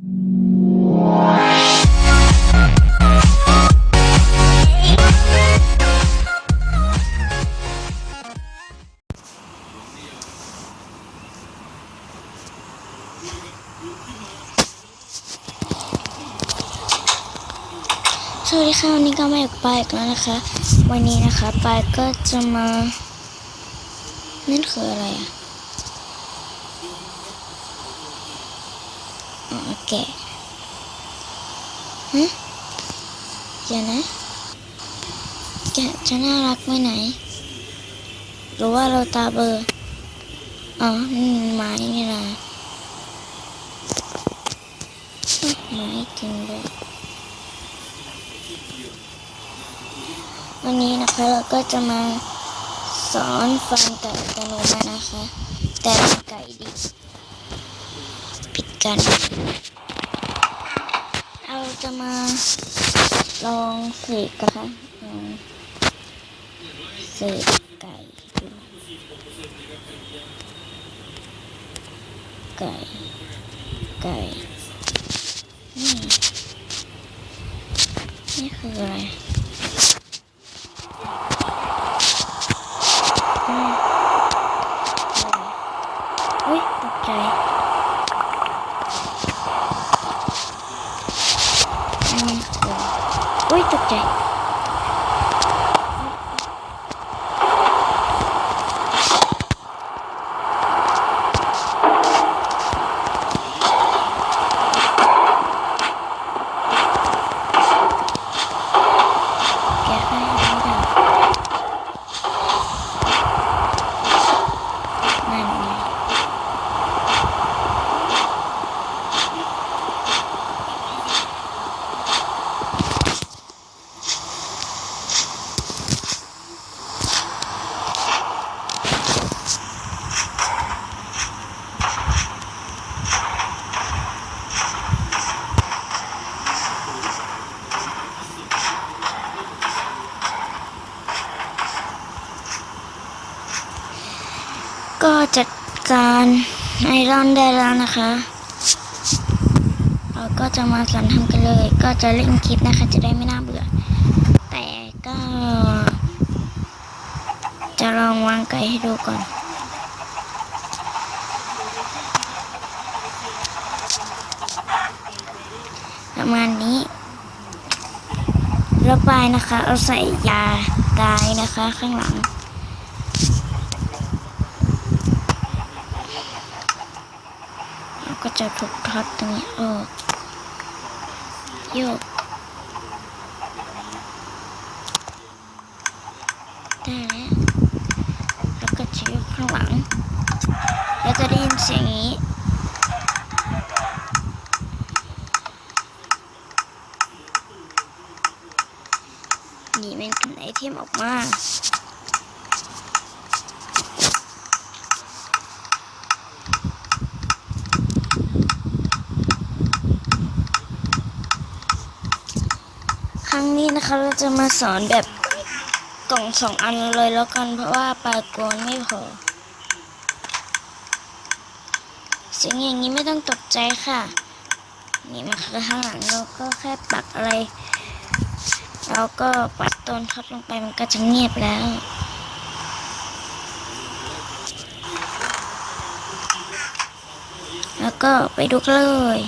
สวัสดีค่ะวันนี้ก็มาอยู่กับปายอีกแล้วนะคะ วันนี้นะคะปายก็จะมานั่นคืออะไรอะ อ๋อแกะฮะเดี๋ยวนะ แกะจะน่ารักไหมไหน หรือว่าเราตาเบลอร์อ๋อนี่มันไม้นี่นะอ๊ะไม้จริงด้วยวันนี้นะคะเราก็จะมาสอนฟันไก่อัตโนมัตินะคะ แต่เป็นไก่ดิบผิด กัน เราจะมาลองเสกนะคะลองเสกไก่ดูไก่ ไก่นี่นี่คืออะไรอุ้ยตกใจอืม อุ้ยตกใจ ก็จัดการไอรอนได้แล้วนะคะ เราก็จะมาสันทำกันเลย ก็จะเล่นคลิปนะคะ จะได้ไม่น่าเบื่อ แต่ก็ จะลองวางไก่ให้ดูก่อนประมาณนี้ระบายนะคะ เอาใส่ยากายนะคะข้างหลัง เราก็จะทุบท็อตรงนี้ออกโยกได้แล้วแล้วก็จะยกข้างหลัง แล้วจะได้ยินเสียงนี้นี่เป็นกันไอเทมออกมา รั้งนี้นะคะเราจะมาสอนแบบกล่องสองอันเลยแล้วกันเพราะว่าปลากรไม่พอเสียงอย่างนี้ไม่ต้องตกใจค่ะ นี่มันคือข้างหลังเราก็แค่ปักอะไรเราก็ปัดต้นทอตลงไปมันก็จะเงียบแล้วแล้วก็ไปดูกันเลย